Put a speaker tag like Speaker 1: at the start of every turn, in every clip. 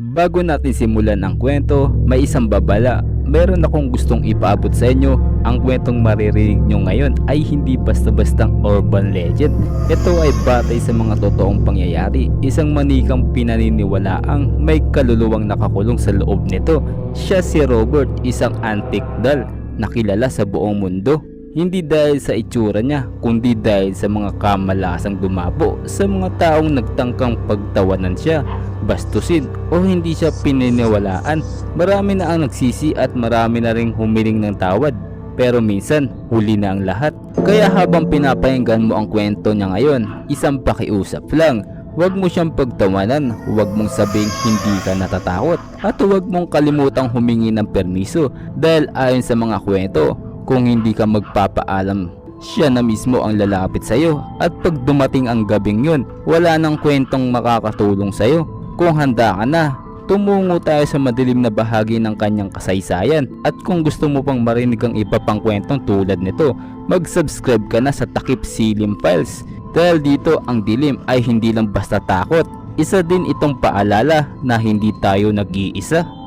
Speaker 1: Bago natin simulan ang kwento, may isang babala. Meron akong gustong ipaabot sa inyo. Ang kwentong maririnig nyo ngayon ay hindi basta-bastang urban legend. Ito ay batay sa mga totoong pangyayari. Isang manikang pinaniniwalaang may kaluluwang nakakulong sa loob nito. Siya si Robert, isang antique doll na kilala sa buong mundo. Hindi dahil sa itsura niya, kundi dahil sa mga kamalasang dumabo sa mga taong nagtangkang pagtawanan siya, bastusin o hindi siya pininiwalaan. Marami na ang nagsisi at marami na ring humiling ng tawad. Pero minsan, huli na ang lahat. Kaya habang pinapahinggan mo ang kwento niya ngayon, isang pakiusap lang. Huwag mo siyang pagtawanan, huwag mong sabing hindi ka natatakot, at huwag mong kalimutang humingi ng permiso dahil ayon sa mga kwento, kung hindi ka magpapaalam siya na mismo ang lalapit sa'yo at pag dumating ang gabing yun, wala nang kwentong makakatulong sa'yo. Kung handa ka na, tumungo tayo sa madilim na bahagi ng kanyang kasaysayan at kung gusto mo pang marinig ang iba pang kwentong tulad nito, mag-subscribe ka na sa Takip Silim Files dahil dito ang dilim ay hindi lang basta takot, isa din itong paalala na hindi tayo nag-iisa.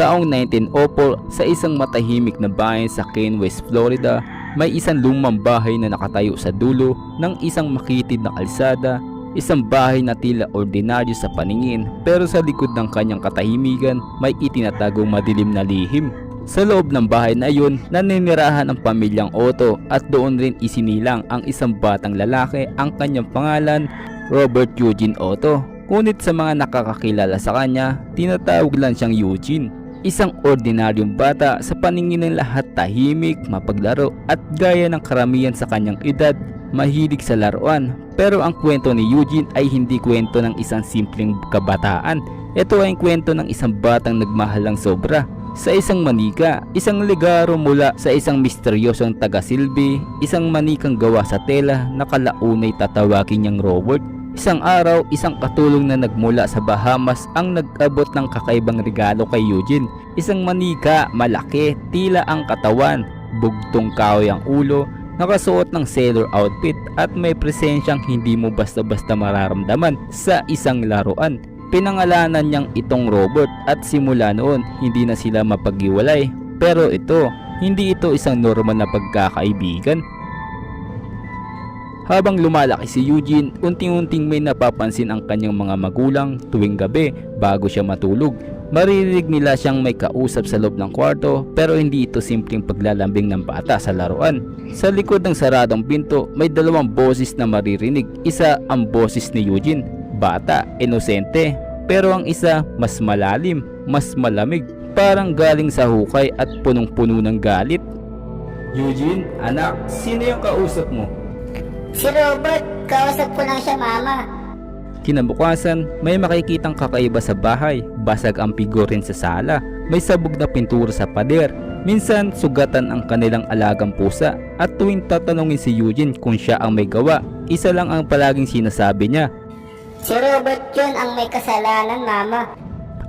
Speaker 1: Taong 1904 sa isang matahimik na bayan sa Kane West, Florida, may isang lumang bahay na nakatayo sa dulo ng isang makitid na kalsada, isang bahay na tila ordinaryo sa paningin pero sa likod ng kanyang katahimikan may itinatagong madilim na lihim. Sa loob ng bahay na iyon, naninirahan ang pamilyang Otto at doon rin isinilang ang isang batang lalaki ang kanyang pangalan, Robert Eugene Otto. Ngunit sa mga nakakakilala sa kanya, tinatawag lang siyang Eugene. Isang ordinaryong bata sa paningin ng lahat tahimik, mapaglaro at gaya ng karamihan sa kanyang edad, mahilig sa laruan. Pero ang kwento ni Eugene ay hindi kwento ng isang simpleng kabataan. Ito ay kwento ng isang batang nagmahal ng sobra. Sa isang manika, isang ligaro mula sa isang misteryosong taga-silbi, isang manikang gawa sa tela na kalaunay tatawagin niyang Robert. Isang araw, isang katulong na nagmula sa Bahamas ang nag-abot ng kakaibang regalo kay Eugene. Isang manika, malaki, tila ang katawan, bugtong kahoy ang ulo, nakasuot ng sailor outfit at may presensyang hindi mo basta-basta mararamdaman sa isang laruan. Pinangalanan niyang itong Robert at simula noon hindi na sila mapaghiwalay. Pero ito, hindi ito isang normal na pagkakaibigan. Habang lumalaki si Eugene, unting-unting may napapansin ang kanyang mga magulang tuwing gabi bago siya matulog. Maririnig nila siyang may kausap sa loob ng kwarto pero hindi ito simpleng paglalambing ng bata sa laruan. Sa likod ng saradong pinto, may dalawang boses na maririnig. Isa ang boses ni Eugene, bata, inosente. Pero ang isa, mas malalim, mas malamig. Parang galing sa hukay at punong-puno ng galit. Eugene, anak, sino yung kausap mo?
Speaker 2: Si Robert, kausap ko lang siya mama.
Speaker 1: Kinabukasan, may makikitang kakaiba sa bahay, basag ang figurin sa sala, may sabog na pintura sa pader, minsan sugatan ang kanilang alagang pusa. At tuwing tatanungin si Eugene kung siya ang may gawa, isa lang ang palaging sinasabi niya.
Speaker 2: Si Robert yun ang may kasalanan mama.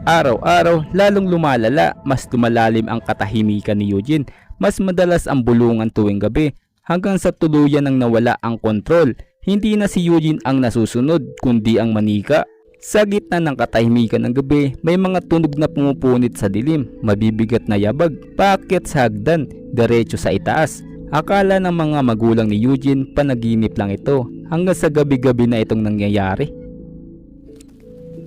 Speaker 1: Araw-araw, lalong lumalala, mas lumalalim ang katahimikan ni Eugene, mas madalas ang bulungan tuwing gabi, hanggang sa tuluyan ng nawala ang kontrol. Hindi na si Eugene ang nasusunod, kundi ang manika. Sa gitna ng katahimikan ng gabi, may mga tunog na pumupunit sa dilim, mabibigat na yabag, paakyat sa hagdan, diretso sa itaas. Akala ng mga magulang ni Eugene panaginip lang ito hanggang sa gabi-gabi na itong nangyayari.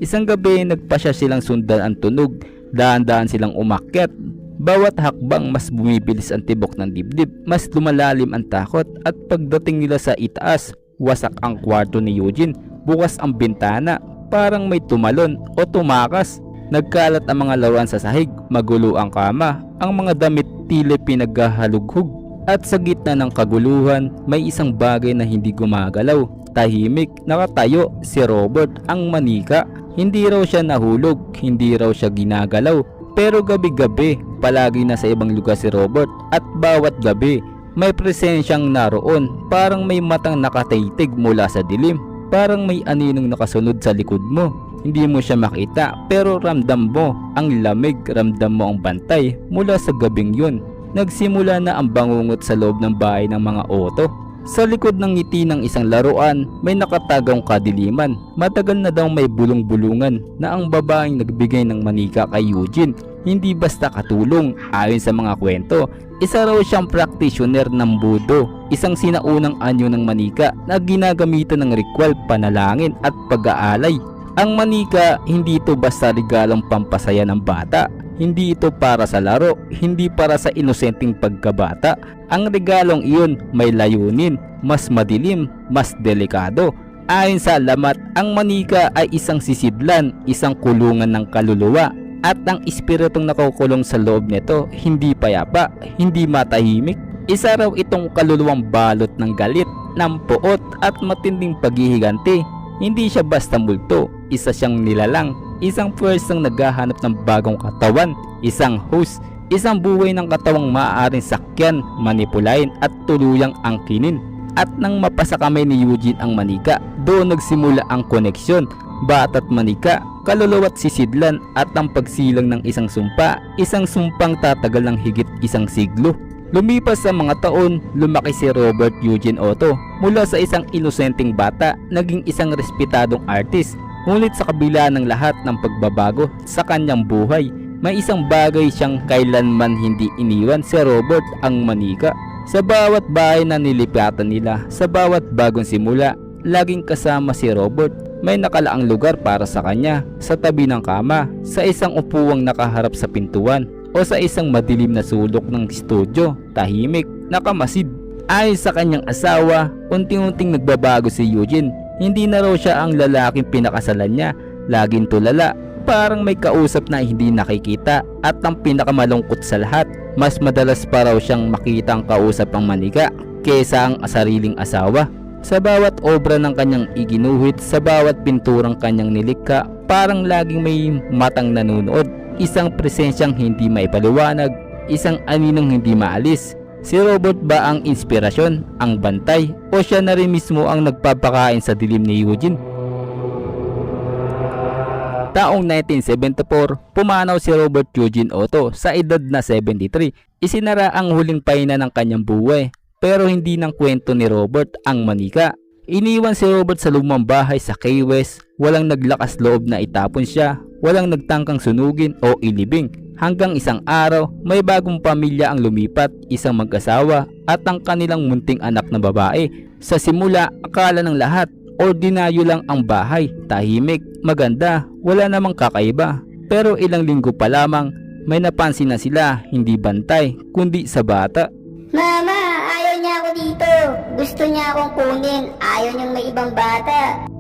Speaker 1: Isang gabi nagpasya silang sundan ang tunog, daan-daan silang umakyat. Bawat hakbang mas bumibilis ang tibok ng dibdib, mas lumalalim ang takot at pagdating nila sa itaas, wasak ang kwarto ni Eugene, bukas ang bintana, parang may tumalon o tumakas. Nagkalat ang mga laruan sa sahig, magulo ang kama, ang mga damit tila pinaghahalughog. At sa gitna ng kaguluhan, may isang bagay na hindi gumagalaw. Tahimik, nakatayo si Robert ang manika. Hindi raw siya nahulog, hindi raw siya ginagalaw. Pero gabi-gabi, palagi na sa ibang lugar si Robert at bawat gabi, may presensyang naroon. Parang may matang nakatitig mula sa dilim. Parang may aninong nakasunod sa likod mo. Hindi mo siya makita pero ramdam mo ang lamig, ramdam mo ang bantay mula sa gabing yun. Nagsimula na ang bangungot sa loob ng bahay ng mga oto. Sa likod ng ngiti ng isang laruan, may nakatagong kadiliman. Matagal na daw may bulong-bulungan na ang babaeng nagbigay ng manika kay Eugene. Hindi basta katulong, ayon sa mga kwento. Isa raw siyang practitioner ng budo, isang sinaunang anyo ng manika na ginagamitan ng ritual, panalangin at pag-aalay. Ang manika, hindi ito basta regalong pampasaya ng bata. Hindi ito para sa laro, hindi para sa inosenteng pagkabata. Ang regalong iyon may layunin, mas madilim, mas delikado. Ayon sa alamat, ang manika ay isang sisidlan, isang kulungan ng kaluluwa at ang espiritong nakukulong sa loob nito hindi payapa, hindi matahimik. Isa raw itong kaluluwang balot ng galit, ng puot at matinding paghihiganti. Hindi siya basta multo, isa siyang nilalang, isang pwersang naghahanap ng bagong katawan, isang host, isang buhay ng katawang maaaring sakyan, manipulain at tuluyang angkinin. At nang mapasa kamay ni Eugene ang manika, doon nagsimula ang koneksyon, bata't manika, kaluluwa't sisidlan at ang pagsilang ng isang sumpa, isang sumpang tatagal ng higit isang siglo. Lumipas sa mga taon, lumaki si Robert Eugene Otto mula sa isang inosenteng bata, naging isang respetadong artist. Ngunit sa kabila ng lahat ng pagbabago sa kanyang buhay, may isang bagay siyang kailanman hindi iniwan si Robert ang manika. Sa bawat bahay na nilipatan nila, sa bawat bagong simula, laging kasama si Robert. May nakalaang lugar para sa kanya, sa tabi ng kama, sa isang upuwang nakaharap sa pintuan, o sa isang madilim na sulok ng studio, tahimik, nakamasid. Ayon sa kanyang asawa, unting-unting nagbabago si Eugene. Hindi na raw siya ang lalaking pinakasalan niya, laging tulala, parang may kausap na hindi nakikita at ang pinakamalungkot sa lahat, mas madalas pa raw siyang makita ang kausap ang manika kesa ang sariling asawa. Sa bawat obra ng kanyang iginuhit, sa bawat pinturang kanyang nilikha, parang laging may matang nanonood isang presensyang hindi maipaliwanag, isang aninong hindi maalis. Si Robert ba ang inspirasyon, ang bantay, o siya na rin mismo ang nagpapakain sa dilim ni Eugene? Taong 1974, pumanaw si Robert Eugene Otto sa edad na 73. Isinara ang huling paina ng kanyang buhay, pero hindi ng kwento ni Robert ang manika. Iniwan si Robert sa lumang bahay sa Key West, walang naglakas loob na itapon siya, walang nagtangkang sunugin o ilibing. Hanggang isang araw, may bagong pamilya ang lumipat, isang mag-asawa at ang kanilang munting anak na babae. Sa simula, akala ng lahat, ordinaryo lang ang bahay, tahimik, maganda, wala namang kakaiba. Pero ilang linggo pa lamang, may napansin na sila, hindi bantay, kundi sa bata.
Speaker 2: Mama, ayaw niya ako dito. Gusto niya akong kunin. Ayaw niyang may ibang bata.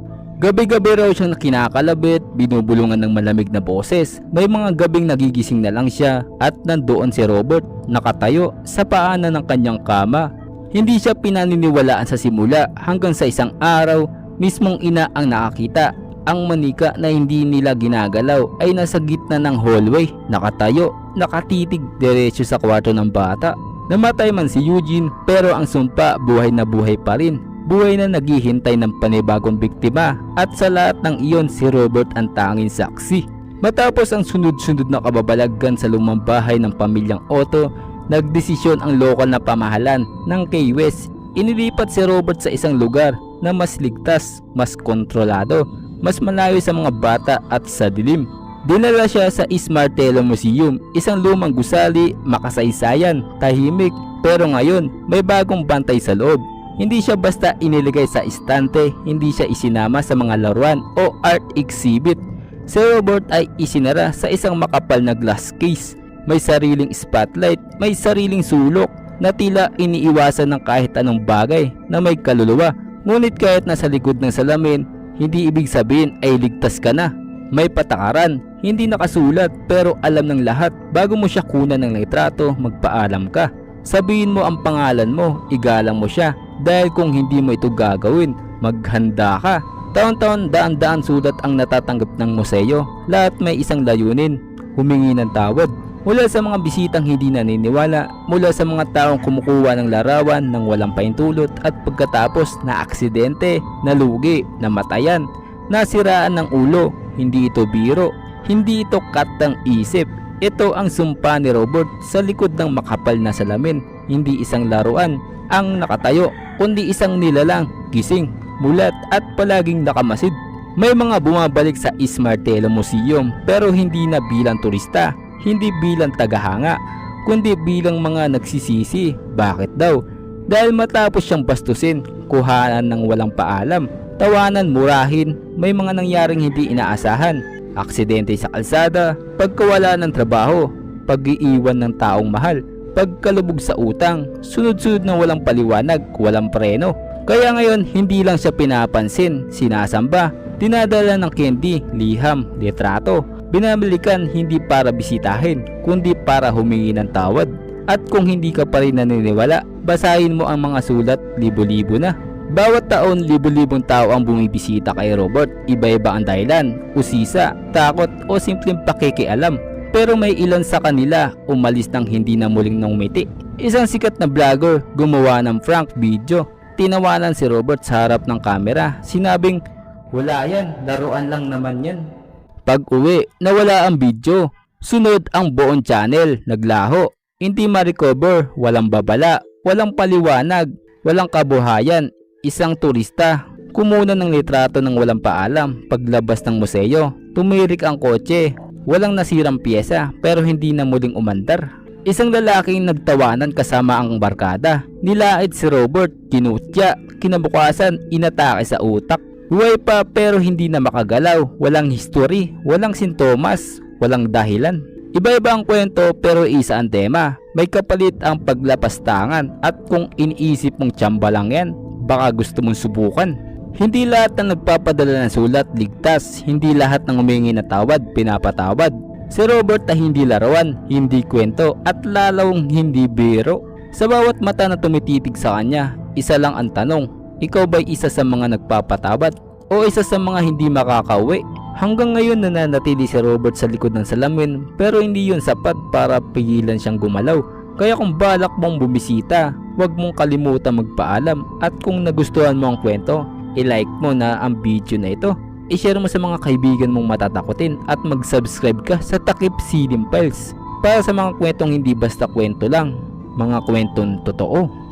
Speaker 1: Gabi-gabi raw siyang kinakalabit, binubulungan ng malamig na boses. May mga gabing nagigising na lang siya at nandoon si Robert, nakatayo sa paanan ng kanyang kama. Hindi siya pinaniniwalaan sa simula hanggang sa isang araw, mismong ina ang nakakita. Ang manika na hindi nila ginagalaw ay nasa gitna ng hallway, nakatayo, nakatitig diretso sa kwarto ng bata. Namatay man si Eugene pero ang sumpa buhay na buhay pa rin buhay na naghihintay ng panibagong biktima at sa lahat ng iyon si Robert ang tanging saksi. Matapos ang sunod-sunod na kababalaggan sa lumang bahay ng pamilyang Otto, nagdesisyon ang lokal na pamahalan ng Key West. Inilipat si Robert sa isang lugar na mas ligtas, mas kontrolado, mas malayo sa mga bata at sa dilim. Dinala siya sa Ismartelo Museum, isang lumang gusali, makasaysayan, tahimik, pero ngayon may bagong bantay sa loob. Hindi siya basta iniligay sa istante, hindi siya isinama sa mga laruan o art exhibit. Si Robert ay isinara sa isang makapal na glass case. May sariling spotlight, may sariling sulok na tila iniiwasan ng kahit anong bagay na may kaluluwa. Ngunit kahit nasa likod ng salamin, hindi ibig sabihin ay ligtas ka na. May patakaran, hindi nakasulat pero alam ng lahat bago mo siya kunan ng litrato, magpaalam ka. Sabihin mo ang pangalan mo, igalang mo siya dahil kung hindi mo ito gagawin, maghanda ka. Taon-taon daan-daan sulat ang natatanggap ng museo, lahat may isang layunin, humingi ng tawad. Mula sa mga bisitang hindi naniniwala, mula sa mga taong kumukuha ng larawan ng walang paintulot at pagkatapos na aksidente, nalugi, namatayan, nasiraan ng ulo, hindi ito biro, hindi ito katang isip. Ito ang sumpa ni Robert sa likod ng makapal na salamin. hindi isang laruan ang nakatayo, kundi isang nilalang, gising, mulat at palaging nakamasid. May mga bumabalik sa Ismartelo Museum pero hindi na bilang turista, hindi bilang tagahanga, kundi bilang mga nagsisisi. Bakit daw? Dahil matapos siyang bastusin, kuhanan ng walang paalam, tawanan, murahin, may mga nangyaring hindi inaasahan. Aksidente sa kalsada, pagkawala ng trabaho, pag-iiwan ng taong mahal, pagkalubog sa utang, sunod-sunod na walang paliwanag, walang preno. Kaya ngayon, hindi lang siya pinapansin, sinasamba, dinadala ng candy, liham, litrato, binabalikan hindi para bisitahin, kundi para humingi ng tawad. At kung hindi ka pa rin naniniwala, basahin mo ang mga sulat, libo-libo na. Bawat taon, libo-libong tao ang bumibisita kay Robert. Iba-iba ang dahilan, usisa, takot o simpleng pakikialam. Pero may ilan sa kanila umalis nang hindi na muling nangumiti. Isang sikat na vlogger gumawa ng prank video. Tinawanan si Robert sa harap ng kamera. Sinabing, wala yan, laruan lang naman yan. Pag uwi, nawala ang video. Sunod ang buong channel, naglaho. Hindi ma-recover, walang babala, walang paliwanag, walang kabuhayan. Isang turista, kumunan ng litrato ng walang paalam. Paglabas ng museo, tumirik ang kotse. Walang nasirang pyesa pero hindi na muling umandar. Isang lalaking nagtawanan kasama ang barkada. Nilait si Robert, kinutya, kinabukasan, inatake sa utak. Buhay pa pero hindi na makagalaw, walang history, walang sintomas, walang dahilan. Iba-iba ang kwento pero isa ang tema. May kapalit ang paglapastangan at kung iniisip mong tsamba lang yan, baka gusto mong subukan. Hindi lahat ng nagpapadala ng sulat ligtas, hindi lahat ng humingi na tawad pinapatawad. Si Robert ay hindi larawan, hindi kwento at lalawang hindi biro. Sa bawat mata na tumititig sa kanya, isa lang ang tanong, ikaw ba'y isa sa mga nagpapatawad o isa sa mga hindi makakauwi? Hanggang ngayon nananatili si Robert sa likod ng salamin pero hindi yun sapat para pigilan siyang gumalaw. Kaya kung balak mong bumisita, huwag mong kalimutan magpaalam at kung nagustuhan mo ang kwento, i-like mo na ang video na ito. I-share mo sa mga kaibigan mong matatakotin at mag-subscribe ka sa Takip Silim Files para sa mga kwentong hindi basta kwento lang, mga kwentong totoo.